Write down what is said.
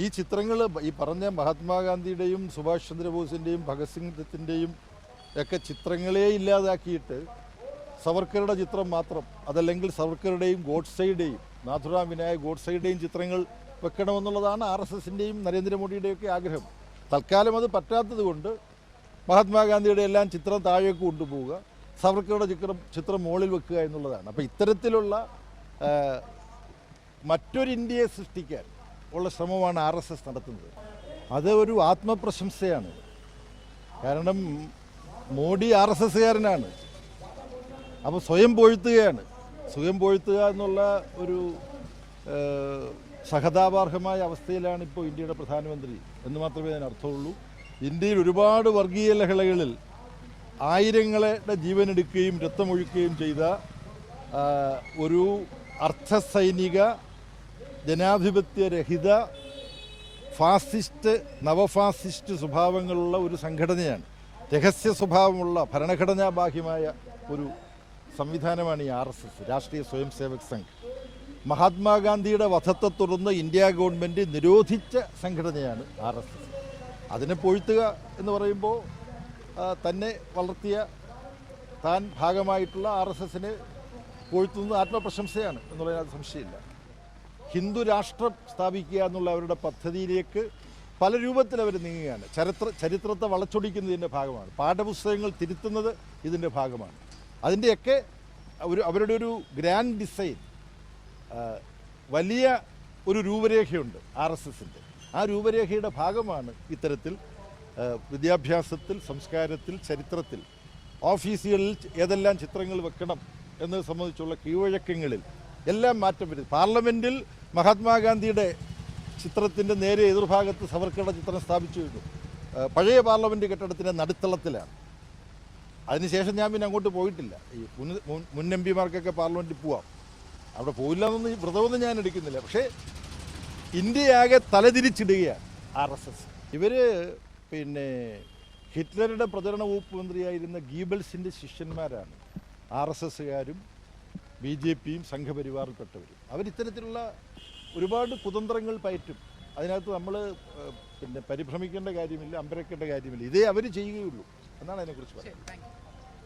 ഈ ചിത്രങ്ങൾ ഈ പറഞ്ഞ മഹാത്മാഗാന്ധിയുടെയും സുഭാഷ് ചന്ദ്രബോസിന്റെയും ഭഗത് സിംഗത്തിന്റെയും ഒക്കെ ചിത്രങ്ങളെ ഇല്ലാതാക്കിയിട്ട് സവർക്കറുടെ ചിത്രം മാത്രം അതല്ലെങ്കിൽ സവർക്കറുടെയും ഗോഡ്സയുടെയും നാഥുറാം വിനായക് ഗോഡ്സയുടെയും ചിത്രങ്ങൾ വെക്കണമെന്നുള്ളതാണ് ആർ എസ് എസിന്റെയും നരേന്ദ്രമോദിയുടെയൊക്കെ ആഗ്രഹം. തൽക്കാലം അത് പറ്റാത്തത് കൊണ്ട് മഹാത്മാഗാന്ധിയുടെ എല്ലാം ചിത്രം താഴേക്ക് കൊണ്ടുപോവുക സവർക്കറുടെ ചിത്രം ചിത്രം മുകളിൽ വെക്കുക എന്നുള്ളതാണ്. അപ്പോൾ ഇത്തരത്തിലുള്ള മറ്റൊരു ഇന്ത്യയെ സൃഷ്ടിക്കാൻ ഉള്ള ശ്രമമാണ് ആർ എസ് എസ് നടത്തുന്നത്. അത് ഒരു ആത്മപ്രശംസയാണ്. കാരണം മോഡി ആർ എസ് എസ്സുകാരനാണ്. അപ്പോൾ സ്വയം പൊഴുത്തുകയാണ്. സ്വയം പൊഴുത്തുക എന്നുള്ള ഒരു സഹതാപാർഹമായ അവസ്ഥയിലാണ് ഇപ്പോൾ ഇന്ത്യയുടെ പ്രധാനമന്ത്രി എന്ന് മാത്രമേ അതിന് അർത്ഥമുള്ളൂ. ഇന്ത്യയിൽ ഒരുപാട് വർഗീയ ലഹളകളിൽ ആയിരങ്ങളുടെ ജീവനെടുക്കുകയും രക്തമൊഴുക്കുകയും ചെയ്ത ഒരു അർദ്ധസൈനിക ജനാധിപത്യരഹിത ഫാസിസ്റ്റ് നവഫാസിസ്റ്റ് സ്വഭാവങ്ങളുള്ള ഒരു സംഘടനയാണ്. രഹസ്യ സ്വഭാവമുള്ള ഭരണഘടനാ ബാഹ്യമായ ഒരു സംവിധാനമാണ് ഈ ആർ എസ് എസ് രാഷ്ട്രീയ സ്വയം സേവക് സംഘ്. മഹാത്മാഗാന്ധിയുടെ വധത്തെ തുടർന്ന് ഇന്ത്യ ഗവൺമെന്റ് നിരോധിച്ച സംഘടനയാണ് ആർ എസ് എസ്. അതിനെ പൊഴുത്തുക എന്ന് പറയുമ്പോൾ തന്നെ വളർത്തിയ താൻ ഭാഗമായിട്ടുള്ള ആർ എസ് എസിനെ പൊഴുത്തുന്നത് ആത്മപ്രശംസയാണ് എന്നുള്ളതിനകത്ത് സംശയമില്ല. ഹിന്ദു രാഷ്ട്രം സ്ഥാപിക്കുക എന്നുള്ള അവരുടെ പദ്ധതിയിലേക്ക് പല രൂപത്തിൽ അവർ നീങ്ങുകയാണ്. ചരിത്ര ചരിത്രത്തെ വളച്ചൊടിക്കുന്നതിന്റെ ഭാഗമാണ്. പാഠപുസ്തകങ്ങൾ തിരുത്തുന്നത് ഇതിന്റെ ഭാഗമാണ്. അതിന്റെയൊക്കെ ഒരു അവരുടെ ഒരു ഗ്രാൻഡ് ഡിസൈൻ വലിയ ഒരു രൂപരേഖയുണ്ട് ആർ എസ് എസിന്റെ. ആ രൂപരേഖയുടെ ഭാഗമാണ് ഇത്തരത്തിൽ വിദ്യാഭ്യാസത്തിൽ സംസ്കാരത്തിൽ ചരിത്രത്തിൽ ഓഫീസുകളിൽ ഏതെല്ലാം ചിത്രങ്ങൾ വെക്കണം എന്നത് സംബന്ധിച്ചുള്ള കീഴ്വഴക്കങ്ങളിൽ എല്ലാം മാറ്റം വരുത്തി പാർലമെന്റിൽ മഹാത്മാഗാന്ധിയുടെ ചിത്രത്തിന്റെ നേരെ എതിർഭാഗത്ത് സവർക്കറുടെ ചിത്രം സ്ഥാപിച്ചു കഴിഞ്ഞു പഴയ പാർലമെന്റ് കെട്ടിടത്തിന്റെ നടുത്തളത്തിലാണ്. അതിനുശേഷം ഞാൻ പിന്നെ അങ്ങോട്ട് പോയിട്ടില്ല. ഈ മുൻ മുൻ- എം പിമാർക്കൊക്കെ പാർലമെന്റിൽ പോവാം. അവിടെ പോയില്ല എന്നൊന്നും വ്രതമൊന്നും ഞാൻ എടുക്കുന്നില്ല. പക്ഷേ ഇന്ത്യയാകെ തലതിരിച്ചിടുകയാണ്. R S S. ഇവർ പിന്നെ ഹിറ്റ്ലറുടെ പ്രചരണ വകുപ്പ് മന്ത്രിയായിരുന്ന ഗീബൽസിന്റെ ശിഷ്യന്മാരാണ്. ആർ എസ് എസ്സുകാരും ബി ജെ പിയും സംഘപരിവാറിൽപ്പെട്ടവരും. അവരിത്തരത്തിലുള്ള ഒരുപാട് കുതന്ത്രങ്ങൾ പയറ്റും. അതിനകത്ത് നമ്മൾ പിന്നെ പരിഭ്രമിക്കേണ്ട കാര്യമില്ല അമ്പരക്കേണ്ട കാര്യമില്ല. ഇതേ അവർ ചെയ്യുകയുള്ളൂ. എന്നാണ് അതിനെക്കുറിച്ച് പറയുന്നത്.